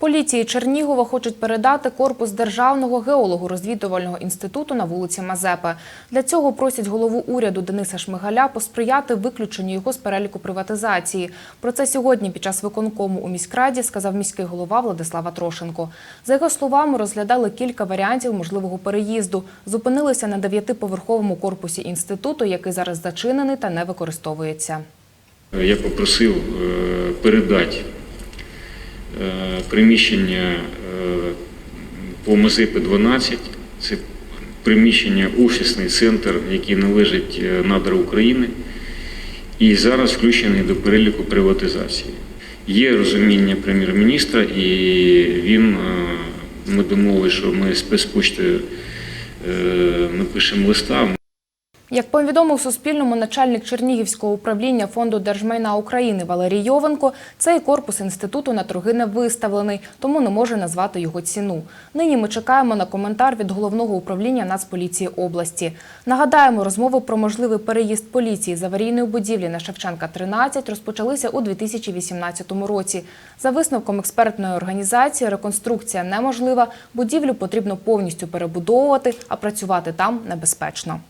Поліції Чернігова хочуть передати корпус Державного геолого-розвідувального інституту на вулиці Мазепи. Для цього просять голову уряду Дениса Шмигаля посприяти виключенню його з переліку приватизації. Про це сьогодні під час виконкому у міськраді сказав міський голова Владислава Трошенко. За його словами, розглядали кілька варіантів можливого переїзду. Зупинилися на дев'ятиповерховому корпусі інституту, який зараз зачинений та не використовується. Я попросив е, передати приміщення е, по Мазепи 12. Це приміщення офісний центр, який належить е, надра України, і зараз включений до переліку приватизації. Є розуміння прем'єр-міністра, і він, е, ми домовилися, що ми спецпочтою е, напишемо листа. Як повідомив Суспільному начальник Чернігівського управління фонду держмайна України Валерій Йовенко, цей корпус інституту на торги не виставлений, тому не може назвати його ціну. Нині ми чекаємо на коментар від головного управління Нацполіції області. Нагадаємо, розмови про можливий переїзд поліції з аварійної будівлі на Шевченка 13 розпочалися у 2018 році. За висновком експертної організації, реконструкція неможлива, будівлю потрібно повністю перебудовувати, а працювати там небезпечно.